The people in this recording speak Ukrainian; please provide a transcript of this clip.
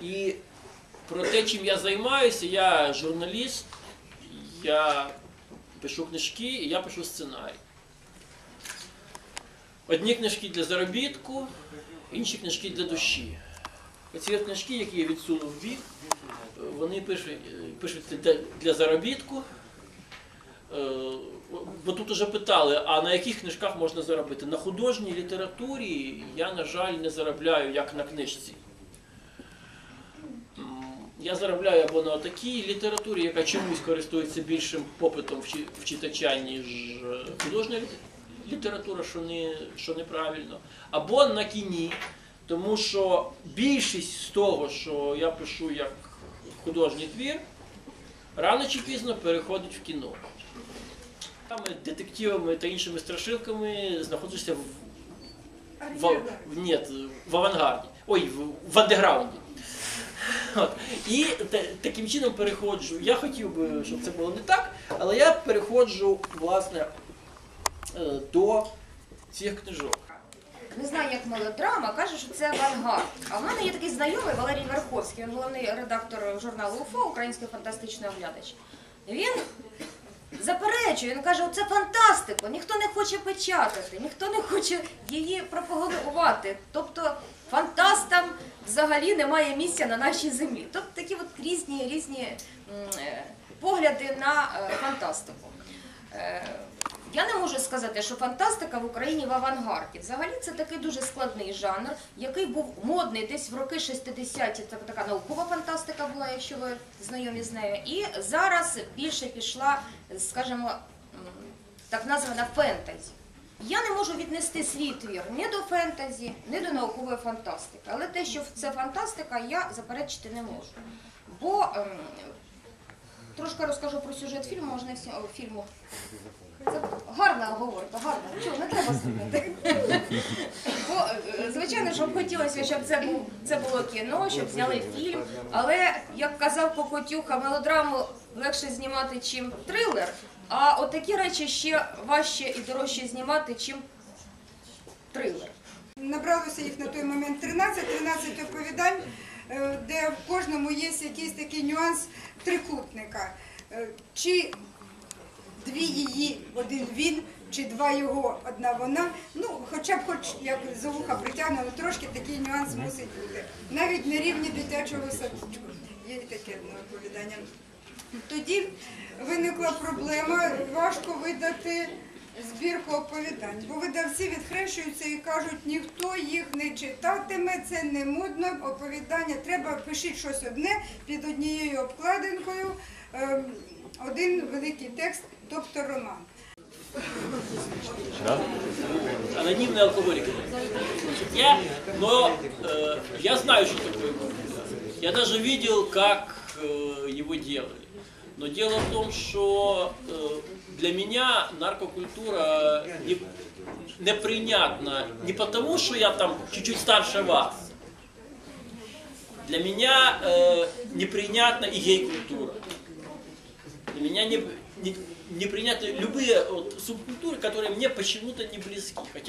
І про те, чим я займаюся, я журналіст, я пишу книжки і я пишу сценарій. Одні книжки для заробітку, інші книжки для душі. Оці книжки, які я відсунув бік, вони пишуть, пишуться для, для заробітку. Е, Бо тут уже питали, а на яких книжках можна заробити? На художній літературі я, на жаль, не заробляю як на книжці. Я заробляю або на такій літературі, яка чомусь користується більшим попитом в читача, ніж е, художня література, що, не, що неправильно, або на кіні. Тому що більшість з того, що я пишу як художній твір, рано чи пізно переходить в кіно. Там детективами та іншими страшилками знаходишся в, в, в, ні, в авангарді. Ой, в, в андеграунді. От. І таким чином переходжу. Я хотів би, щоб це було не так, але я переходжу власне е, до цих книжок. Не знаю, як мелодрама, каже, що це авангард. А в мене є такий знайомий Валерій Верховський, він головний редактор журналу УФО, Український фантастичний оглядач. Він заперечує, він каже, це фантастика, ніхто не хоче печатати, ніхто не хоче її пропагувати. Тобто фантастам взагалі немає місця на нашій землі. Тобто такі от різні різні е, погляди на е, фантастику. Я не можу сказати, що фантастика в Україні в авангарді. Взагалі це такий дуже складний жанр, який був модний десь в роки 60-ті. Це така наукова фантастика була, якщо ви знайомі з нею. І зараз більше пішла, скажімо, так названа фентезі. Я не можу віднести свій твір ні до фентезі, ні до наукової фантастики. Але те, що це фантастика, я заперечити не можу. Бо ем, трошки розкажу про сюжет фільму, можна всі о, фільму. Це гарна оговорка, гарна. Чого, не треба слухати. Е, звичайно, щоб хотілося, щоб це, був, це було кіно, щоб зняли фільм. Але, як казав Покотюха, мелодраму легше знімати, чим трилер, а отакі речі ще важче і дорожче знімати, чим трилер. Набралося їх на той момент 13, 13 оповідань, де в кожному є якийсь такий нюанс трикутника. Е, Чи дві її, один він, чи два його, одна вона. Ну, хоча б хоч як за вуха притягнуло, трошки такий нюанс мусить бути. Навіть на рівні дитячого садочку. Є таке одне оповідання. Тоді виникла проблема, важко видати збірку оповідань, бо видавці відхрещуються і кажуть, ніхто їх не читатиме, це не модно, оповідання, треба пишіть щось одне під однією обкладинкою, ем, один великий текст, тобто роман. Анонимные алкоголики. Значит, я, но э, я знаю, что такое. Я даже видел, как э, его делали. Но дело в том, что э, для меня наркокультура не, непринятна не потому, что я там чуть-чуть старше вас. Для меня э, непринятна и гей-культура. Для меня не, не, непринятны любые вот, субкультуры, которые мне почему-то не близки. Хотя